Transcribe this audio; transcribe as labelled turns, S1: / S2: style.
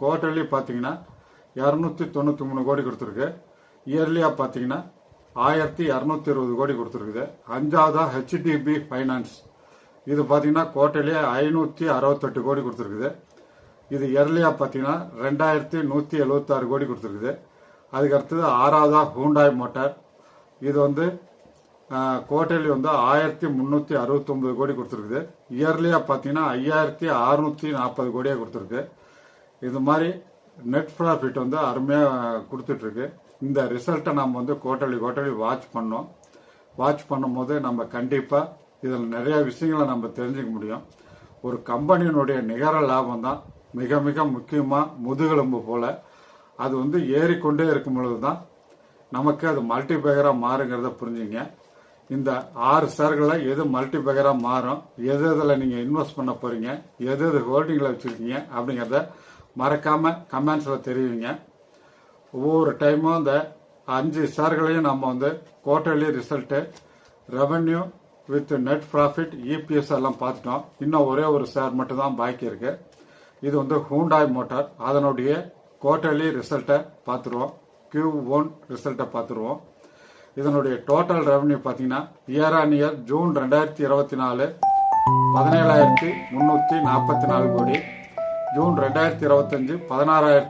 S1: Quarterly பார்த்தீங்கன்னா இரநூத்தி தொண்ணூற்றி மூணு கோடி கொடுத்துருக்கு. இயர்லியாக பார்த்தீங்கன்னா ஆயிரத்தி இரநூத்தி இருபது கோடி கொடுத்துருக்குது. அஞ்சாவதா ஹெச்டிபி ஃபைனான்ஸ் இது பார்த்தீங்கன்னா குவார்டர்லியே ஐநூற்றி அறுபத்தெட்டு கோடி கொடுத்துருக்குது. இது இயர்லியாக பார்த்தீங்கன்னா ரெண்டாயிரத்தி நூற்றி எழுபத்தாறு கோடி கொடுத்துருக்குது. அதுக்கு அடுத்தது ஆறாவதா ஹூண்டாய் மோட்டார் இது வந்து குவார்டர்லி வந்து ஆயிரத்தி முந்நூற்றி அறுபத்தொம்பது கோடி கொடுத்துருக்குது. இயர்லியாக பார்த்தீங்கன்னா ஐயாயிரத்தி அறுநூற்றி நாற்பது கோடியாக கொடுத்துருக்கு. இது மாதிரி நெட் ப்ராஃபிட் வந்து அருமையாக கொடுத்துட்ருக்கு. இந்த ரிசல்ட்டை நம்ம வந்து கோட்டலி கோட்டலி வாட்ச் பண்ணோம். வாட்ச் பண்ணும்போது நம்ம கண்டிப்பாக இதில் நிறைய விஷயங்களை நம்ம தெரிஞ்சுக்க முடியும். ஒரு கம்பெனியினுடைய நிகர லாபம் தான். மிக மிக முக்கியமாக முதுகெலும்பு போல். அது வந்து ஏறிக்கொண்டே இருக்கும் பொழுது தான் நமக்கு அது மல்டிபேகராக மாறுங்கிறத புரிஞ்சுங்க. இந்த ஆறு ஷேர்களில் எது மல்டிபேகராக மாறும்? எது எதில் நீங்கள் இன்வெஸ்ட் பண்ண போகிறீங்க எது எது ஹோல்டிங்கில் வச்சுருக்கீங்க? அப்படிங்கிறத மறக்காமல் கமெண்ட்ஸில் தெரிவிங்க. ஒவ்வொரு டைமும் இந்த அஞ்சு ஷேர்களையும் நம்ம வந்து quarterly result revenue with net profit EPS எல்லாம் பார்த்துட்டோம். இன்னும் ஒரே ஒரு ஷேர் மட்டும்தான் பாக்கி இருக்கு. இது வந்து ஹூண்டாய் மோட்டார் அதனுடைய குவார்டர்லி ரிசல்ட்டை பார்த்துருவோம். கியூ ஒன் ரிசல்ட்டை பார்த்துருவோம். இதனுடைய டோட்டல் ரெவன்யூ பார்த்தீங்கன்னா இயர் ஆன் இயர் ஜூன் ரெண்டாயிரத்தி இருபத்தி நாலு பதினேழாயிரத்தி முந்நூற்றி நாற்பத்தி நாலு கோடி. ஜூன் ரெண்டாயிரத்தி இருபத்தஞ்சு பதினாறாயிரத்தி